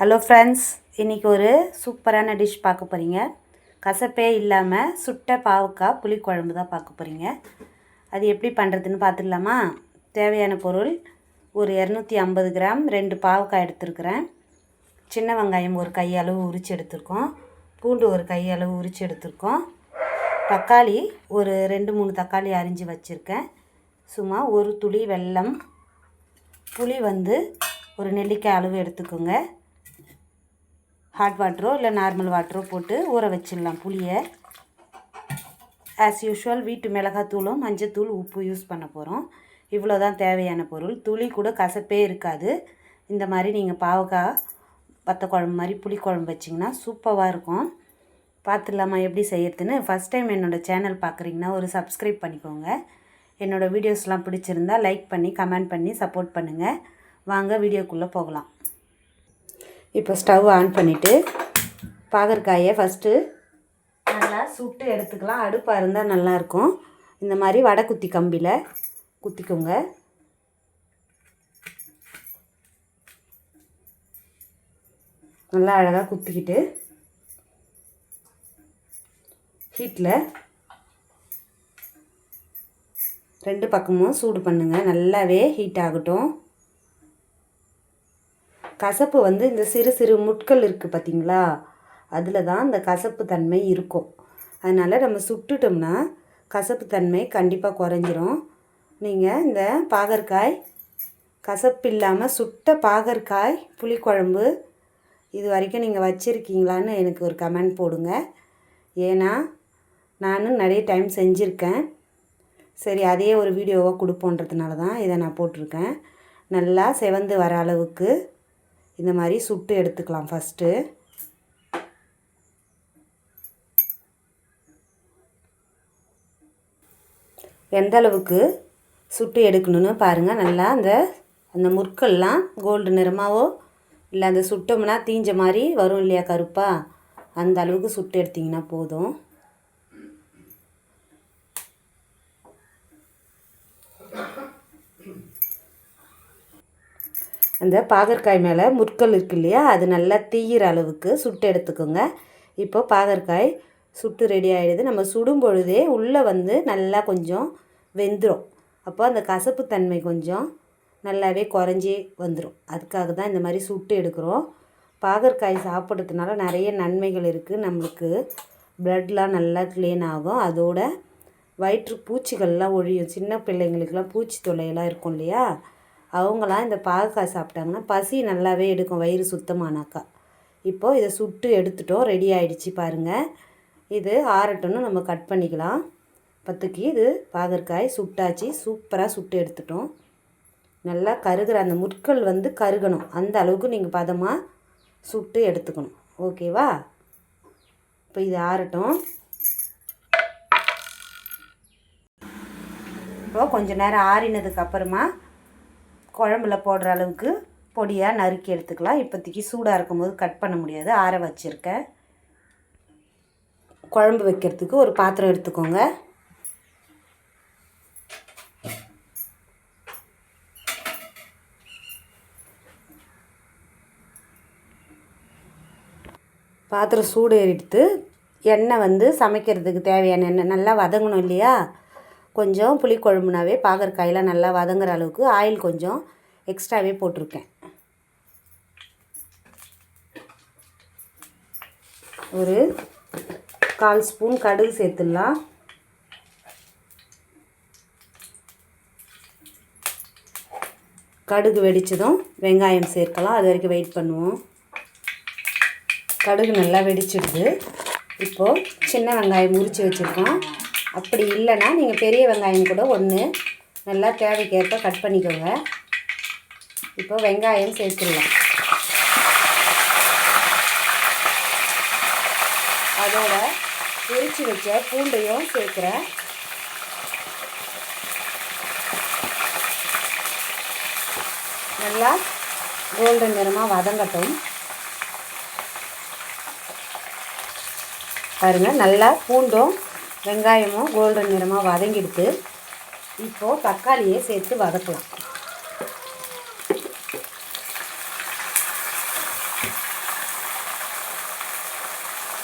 Hello friends இன்றைக்கி ஒரு சூப்பரான டிஷ் பார்க்க போகிறீங்க கசப்பே இல்லாமல் சுட்ட பாவக்காய் புளிக்குழம்பு தான் பார்க்க போகிறீங்க அது எப்படி பண்ணுறதுன்னு பார்த்துடலாமா தேவையான பொருள் ஒரு இரநூத்தி ஐம்பது கிராம் ரெண்டு பாவக்காய் எடுத்துருக்குறேன். சின்ன வெங்காயம் ஒரு கையளவு உரித்து எடுத்திருக்கோம். பூண்டு ஒரு கையளவு உரித்து எடுத்திருக்கோம். தக்காளி ஒரு ரெண்டு மூணு தக்காளி அரிஞ்சு வச்சுருக்கேன். சும்மா ஒரு துளி வெல்லம் புளி வந்து ஒரு நெல்லிக்காய் அளவு எடுத்துக்கோங்க. ஹாட் வாட்டரோ இல்லை நார்மல் வாட்டரோ போட்டு ஊற வச்சிடலாம் புளியை. ஆஸ் யூஷுவல் வீட்டு மிளகாத்தூளும் மஞ்சத்தூள் உப்பு யூஸ் பண்ண போகிறோம் இவ்வளோ தான் தேவையான பொருள். துளி கூட கசப்பே இருக்காது. இந்த மாதிரி நீங்கள் பாவக்காய் பத்த குழம்பு மாதிரி புளிக்குழம்பு வச்சிங்கன்னா சூப்பராக இருக்கும். பார்த்துடலாமா எப்படி செய்யறதுன்னு? ஃபஸ்ட் டைம் என்னோடய சேனல் பார்க்குறீங்கன்னா ஒரு சப்ஸ்கிரைப் பண்ணிக்கோங்க. என்னோடய வீடியோஸ்லாம் பிடிச்சிருந்தா லைக் பண்ணி கமெண்ட் பண்ணி சப்போர்ட் பண்ணுங்கள் வாங்க வீடியோக்குள்ளே போகலாம். இப்போ ஸ்டவ் ஆன் பண்ணிவிட்டு பாகற்காயை ஃபஸ்ட்டு நல்லா சுட்டு எடுத்துக்கலாம். அடுப்பாக இருந்தால் நல்லாயிருக்கும். இந்த மாதிரி வடை குத்தி கம்பியில் குத்திக்கோங்க. நல்லா அழகாக குத்திக்கிட்டு ஹீட்டில் ரெண்டு பக்கமும் சூடு பண்ணுங்கள் நல்லாவே ஹீட் ஆகட்டும். கசப்பு வந்து இந்த சிறு சிறு முட்கள் இருக்குது பார்த்தீங்களா? அதில் தான் இந்த கசப்பு தன்மை இருக்கும். அதனால் நம்ம சுட்டுட்டோம்னா கசப்பு தன்மை கண்டிப்பாக குறைஞ்சிரும். நீங்கள் இந்த பாகற்காய் கசப்பு இல்லாமல் சுட்ட பாகற்காய் புளிக்குழம்பு இது வரைக்கும் நீங்கள் வச்சுருக்கீங்களான்னு எனக்கு ஒரு கமெண்ட் போடுங்க. ஏன்னா நானும் நிறைய டைம் செஞ்சுருக்கேன். சரி அதே ஒரு வீடியோவாக கொடுப்போன்றதுனால தான் இதை நான் போட்டிருக்கேன். நல்லா செவந்து வர அளவுக்கு இந்த மாதிரி சுட்டு எடுத்துக்கலாம் ஃபஸ்ட்டு எந்த அளவுக்கு சுட்டு எடுக்கணும்னு பாருங்கள் நல்லா அந்த அந்த முற்கள்லாம் கோல்டு நிறமாவோ இல்லை அந்த சுட்டோம்னா தீஞ்ச மாதிரி வரும் இல்லையா கருப்பாக அந்த அளவுக்கு சுட்டு எடுத்திங்கன்னா போதும். அந்த பாகற்காய் மேலே முற்கள் இருக்கு இல்லையா? அது நல்லா தீயிற அளவுக்கு சுட்டு எடுத்துக்கோங்க. இப்போ பாகற்காய் சுட்டு ரெடி ஆகிடுது நம்ம சுடும் பொழுதே உள்ளே வந்து நல்லா கொஞ்சம் வெந்துடும் அப்போ அந்த கசப்பு தன்மை கொஞ்சம் நல்லாவே குறைஞ்சி வந்துடும் அதுக்காக தான் இந்த மாதிரி சுட்டு எடுக்கிறோம். பாகற்காய் சாப்பிட்றதுனால நிறைய நன்மைகள் இருக்குது நம்மளுக்கு ப்ளட்லாம் நல்லா க்ளீன் ஆகும். அதோட வயிற்று பூச்சிகள்லாம் ஒழியும். சின்ன பிள்ளைங்களுக்கெல்லாம் பூச்சி தொல்லையெல்லாம் இருக்கும் இல்லையா? அவங்களாம் இந்த பாகக்காய் சாப்பிட்டாங்கன்னா பசி நல்லாவே எடுக்கும் வயிறு சுத்தமானாக்கா. இப்போது இதை சுட்டு எடுத்துட்டோம் ரெடி ஆகிடுச்சு பாருங்கள் இது ஆறட்டும்னு நம்ம கட் பண்ணிக்கலாம். பத்துக்கு இது பாகற்காய் சுட்டாச்சு சூப்பராக சுட்டு எடுத்துட்டோம். நல்லா கருகிற அந்த முட்கள் வந்து கருகணும். அந்த அளவுக்கு நீங்கள் பதமாக சுட்டு எடுத்துக்கணும். ஓகேவா? இப்போ இது ஆறட்டும். இப்போ கொஞ்சம் நேரம் ஆறினதுக்கு அப்புறமா குழம்புல போடுற அளவுக்கு பொடியாக நறுக்கி எடுத்துக்கலாம். இப்போதைக்கு சூடாக இருக்கும்போது கட் பண்ண முடியாது. ஆற வச்சுருக்கேன். குழம்பு வைக்கிறதுக்கு ஒரு பாத்திரம் எடுத்துக்கோங்க. பாத்திரம் சூடு எடுத்து எண்ணெய் வந்து சமைக்கிறதுக்கு தேவையான எண்ணெய். நல்லா வதங்கணும் இல்லையா? கொஞ்சம் புளிக்குழம்புனாவே பாகற்காயெலாம் நல்லா வதங்குற அளவுக்கு ஆயில் கொஞ்சம் எக்ஸ்ட்ராவே போட்டிருக்கேன். ஒரு கால் ஸ்பூன் கடுகு சேர்த்துடலாம். கடுகு வெடித்ததும் வெங்காயம் சேர்க்கலாம். அது வரைக்கும் வெயிட் பண்ணுவோம். கடுகு நல்லா வெடிச்சிடுது. இப்போது சின்ன வெங்காயம் முறித்து வச்சுருக்கோம். அப்படி இல்லைன்னா நீங்கள் பெரிய வெங்காயம் கூட ஒன்று நல்லா தேவைக்கேற்ப கட் பண்ணிக்கோங்க. இப்போ வெங்காயம் சேர்த்துடலாம். அதோட உரிச்சு வச்ச பூண்டையும் சேர்க்குறேன். நல்லா கோல்டன் நிறமாக வதங்கட்டும். பாருங்கள் நல்லா பூண்டும் வெங்காயமும் கோல்டன் நிறமாக வதங்கிடுத்து இப்போது தக்காளியை சேர்த்து வதக்கலாம்.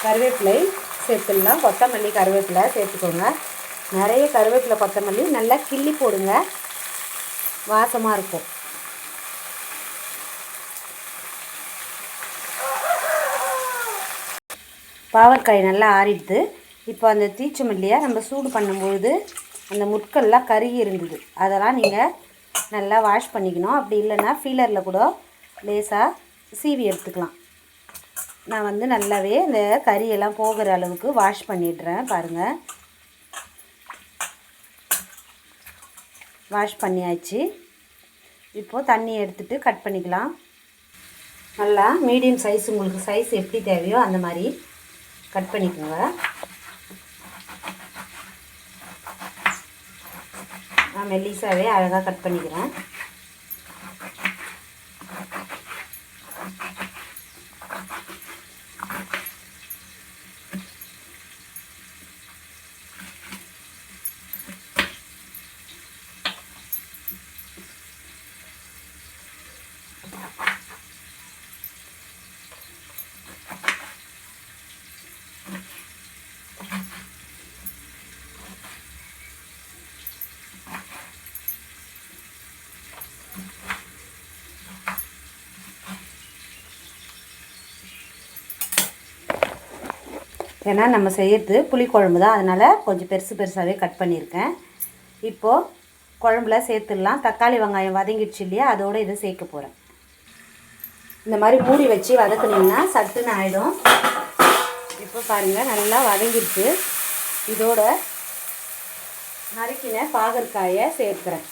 கருவேப்பிலை சேர்த்துடலாம். கொத்தமல்லி கருவேப்பிலை சேர்த்துக்கோங்க. நிறைய கருவேப்பிலை கொத்தமல்லி நல்லா கிள்ளி போடுங்க. வாசமாக இருக்கும். பாவற்காய் நல்லா ஆறிடுது. இப்போ அந்த தீச்சமல்லியை நம்ம சூடு பண்ணும்பொழுது அந்த முட்கள்லாம் கருகி இருந்தது. அதெல்லாம் நீங்கள் நல்லா வாஷ் பண்ணிக்கணும். அப்படி இல்லைன்னா ஃபீலரில் கூட லேசாக சீவி எடுத்துக்கலாம். நான் வந்து நல்லாவே இந்த கறியெல்லாம் போகிற அளவுக்கு வாஷ் பண்ணிடுறேன். பாருங்கள் வாஷ் பண்ணியாச்சு. இப்போது தண்ணி எடுத்துகிட்டு கட் பண்ணிக்கலாம். நல்லா மீடியம் சைஸ் உங்களுக்கு சைஸ் எப்படி தேவையோ அந்த மாதிரி கட் பண்ணிக்கோங்க. மெல்லிசாவே அழகாக கட் பண்ணிக்கிறேன். ஏன்னா நம்ம செய்கிறது புளிக்குழம்பு தான். அதனால் கொஞ்சம் பெருசு பெருசாகவே கட் பண்ணியிருக்கேன். இப்போது குழம்புல சேர்த்துடலாம். தக்காளி வெங்காயம் வதங்கிடுச்சு இல்லையா? அதோடு இதை சேர்க்க போகிறேன் இந்த மாதிரி மூடி வச்சு வதக்குனீங்கன்னா சட்டுன்னு ஆகிடும் இப்போ பாருங்கள் நல்லா வதங்கிடுச்சு. இதோட நறுக்கின பாகற்காயை சேர்க்குறேன்.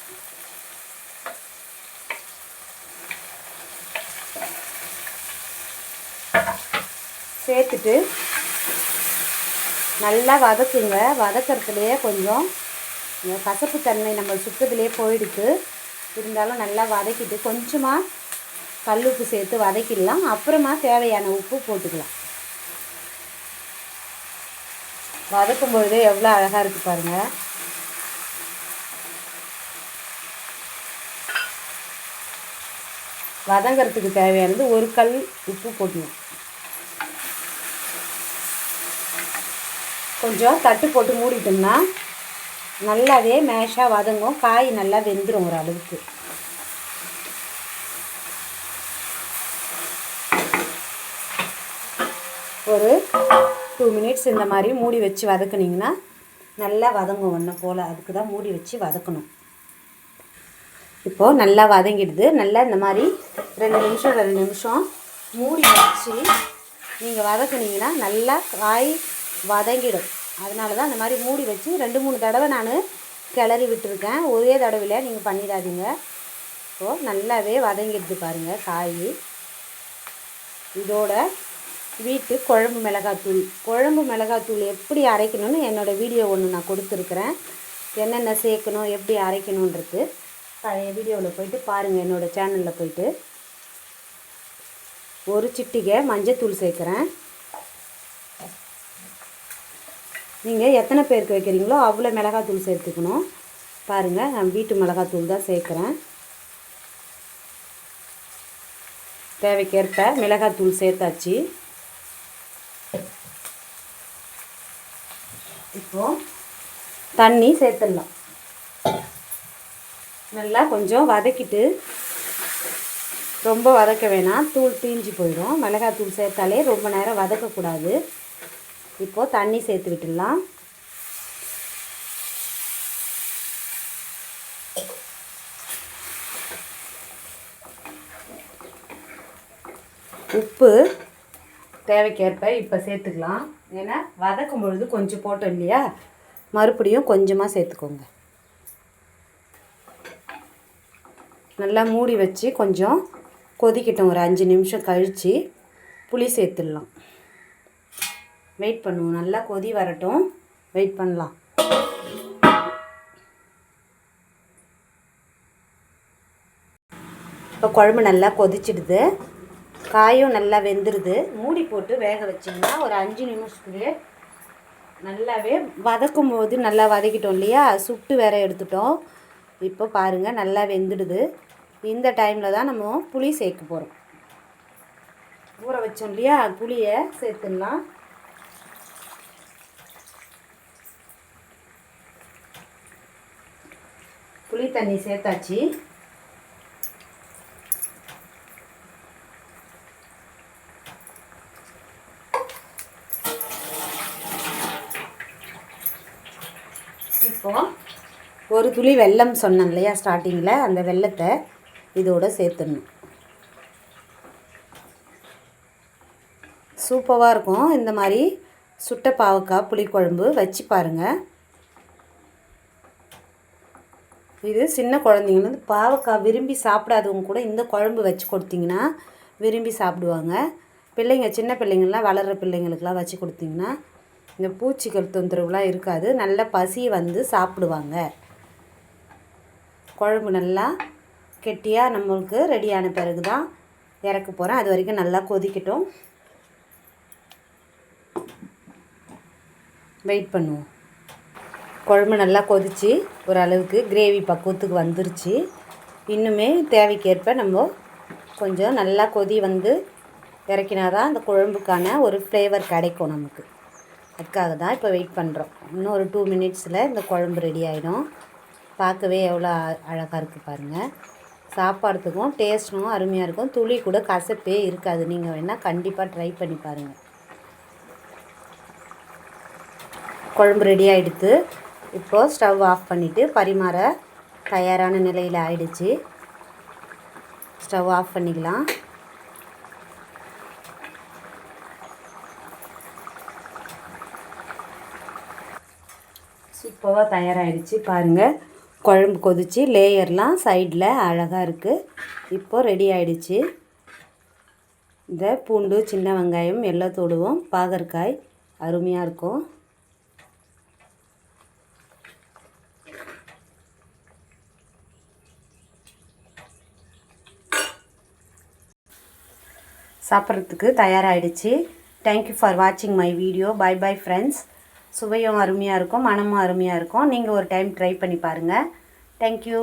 சேர்த்துட்டு நல்லா வதக்குங்க. வதக்கிறதுலையே கொஞ்சம் கசப்பு தன்மை நம்ம சுத்தத்துலேயே போயிடுது. இருந்தாலும் நல்லா வதக்கிட்டு கொஞ்சமாக கல்லுப்பு சேர்த்து வதக்கிடலாம். அப்புறமா தேவையான உப்பு போட்டுக்கலாம். வதக்கும் பொழுதே எவ்வளோ அழகாக இருக்குது பாருங்கள் வதங்கிறதுக்கு தேவையானது ஒரு கல் உப்பு போட்டுணும் கொஞ்சம் தட்டு போட்டு மூடிட்டோம்னா நல்லாவே மேஷாக வதங்கும். காய் நல்லா வெந்துடும் ஒரு அளவுக்கு ஒரு டூ மினிட்ஸ் இந்த மாதிரி மூடி வச்சு வதக்குனிங்கன்னா நல்லா வதங்கும் ஒன்று போல். அதுக்கு தான் மூடி வச்சு வதக்கணும். இப்போது நல்லா வதங்கிடுது. நல்லா இந்த மாதிரி ரெண்டு நிமிஷம் ரெண்டு நிமிஷம் மூடி வச்சு நீங்கள் வதக்குனிங்கன்னா நல்லா காய் வதங்கிடும். அதனால தான் அந்த மாதிரி மூடி வச்சு ரெண்டு மூணு தடவை நான் கிளறி விட்டுருக்கேன். ஒரே தடவையில் நீங்கள் பண்ணிடாதீங்க. இப்போது நல்லாவே வதங்கிடுது பாருங்கள் காய். இதோட வீட்டு குழம்பு மிளகாத்தூள். குழம்பு மிளகாத்தூள் எப்படி அரைக்கணும்னு என்னோடய வீடியோ ஒன்று நான் கொடுத்துருக்குறேன். என்னென்ன சேர்க்கணும் எப்படி அரைக்கணுன்றது பழைய வீடியோவில் போயிட்டு பாருங்கள் என்னோடய சேனலில் போயிட்டு. ஒரு சிட்டிகை மஞ்சத்தூள் சேர்க்குறேன். நீங்கள் எத்தனை பேருக்கு வைக்கிறீங்களோ அவ்வளோ மிளகாத்தூள் சேர்த்துக்கணும். பாருங்கள் நான் வீட்டு மிளகாத்தூள் தான் சேர்க்குறேன். தேவைக்கேற்ப மிளகாத்தூள் சேர்த்தாச்சு. இப்போது தண்ணி சேர்த்துடலாம். நல்லா கொஞ்சம் வதக்கிட்டு ரொம்ப வதக்க வேணாம். தூள் தீஞ்சு போயிடும். மிளகாத்தூள் சேர்த்தாலே ரொம்ப நேரம் வதக்கக்கூடாது. இப்போது தண்ணி சேர்த்து விட்டுடலாம். உப்பு தேவைக்கேற்ப இப்போ சேர்த்துக்கலாம். ஏன்னா வதக்கும் பொழுது கொஞ்சம் போட்டோம் இல்லையா? மறுபடியும் கொஞ்சமாக சேர்த்துக்கோங்க. நல்லா மூடி வச்சு கொஞ்சம் கொதிக்கட்டும். ஒரு அஞ்சு நிமிஷம் கழித்து புளி சேர்த்துடலாம். வெயிட் பண்ணுவோம். நல்லா கொதி வரட்டும். வெயிட் பண்ணலாம். இப்போ குழம்பு நல்லா கொதிச்சிடுது. காயும் நல்லா வெந்துடுது மூடி போட்டு வேக வச்சிங்கன்னா ஒரு அஞ்சு நிமிஷத்துக்கு நல்லாவே வதக்கும் போது நல்லா வதக்கிட்டோம் இல்லையா? சுட்டு வேற எடுத்துட்டோம். இப்போ பாருங்கள் நல்லா வெந்துடுது. இந்த டைமில் தான் நம்ம புளி சேர்க்க போகிறோம் ஊற வச்சோம் இல்லையா? புளியை சேர்த்துடலாம். புளி தண்ணி சேர்த்தாச்சு. இப்போ ஒரு துளி வெல்லம் சொன்னேன் இல்லையா ஸ்டார்டிங்கில் அந்த வெல்லத்தை இதோட சேர்த்துடணும். சூப்பராக இருக்கும். இந்த மாதிரி சுட்ட பாவக்காய் புளிக்குழம்பு வச்சு பாருங்கள் இது சின்ன குழந்தைங்க பாவக்காய் விரும்பி சாப்பிடாதவங்க கூட இந்த குழம்பு வச்சு கொடுத்தீங்கன்னா விரும்பி சாப்பிடுவாங்க. பிள்ளைங்க சின்ன பிள்ளைங்கள்லாம் வளர்கிற பிள்ளைங்களுக்கெல்லாம் வச்சு கொடுத்தீங்கன்னா இந்த பூச்சிகள் தொந்தரவுலாம் இருக்காது. நல்ல பசி வந்து சாப்பிடுவாங்க. குழம்பு நல்லா கெட்டியாக நம்மளுக்கு ரெடியான பிறகு தான் இறக்க போகிறேன் அது வரைக்கும் நல்லா கொதிக்கட்டும். வெயிட் பண்ணுவோம். குழம்பு நல்லா கொதித்து ஓரளவுக்கு கிரேவி பக்குவத்துக்கு வந்துருச்சு. இன்னுமே தேவைக்கேற்ப நம்ம கொஞ்சம் நல்லா கொதி வந்து இறக்கினா தான் அந்த குழம்புக்கான ஒரு ஃப்ளேவர் கிடைக்கும் நமக்கு. அதுக்காக தான் இப்போ வெயிட் பண்ணுறோம் இன்னும் ஒரு டூ மினிட்ஸில் இந்த குழம்பு ரெடி ஆகிடும் பார்க்கவே எவ்வளோ அழகாக இருக்குது பாருங்கள் சாப்பாடுறதுக்கும் டேஸ்ட்டும் அருமையாக இருக்கும். துளி கூட கசப்பே இருக்காது. நீங்கள் வேணால் கண்டிப்பாக ட்ரை பண்ணி பாருங்கள் குழம்பு ரெடி ஆகிடுத்து இப்போது ஸ்டவ் ஆஃப் பண்ணிவிட்டு பரிமாற தயாரான நிலையில் ஆயிடுச்சு. ஸ்டவ் ஆஃப் பண்ணிக்கலாம். சூப்பராக தயாராகிடுச்சு பாருங்கள் குழம்பு கொதிச்சு லேயர்லாம் சைடில் அழகாக இருக்குது இப்போது ரெடி ஆகிடுச்சு இந்த பூண்டு சின்ன வெங்காயம் எல்லாம் தொடுவோம் பாகற்காய் அருமையாக இருக்கும். சாப்பிட்றதுக்கு தயாராகிடுச்சு தேங்க்யூ ஃபார் வாட்சிங் my video bye bye friends சுவையும் அருமையாக இருக்கும் மனமும் அருமையாக இருக்கும். நீங்கள் ஒரு டைம் ட்ரை பண்ணி பாருங்கள் தேங்க்யூ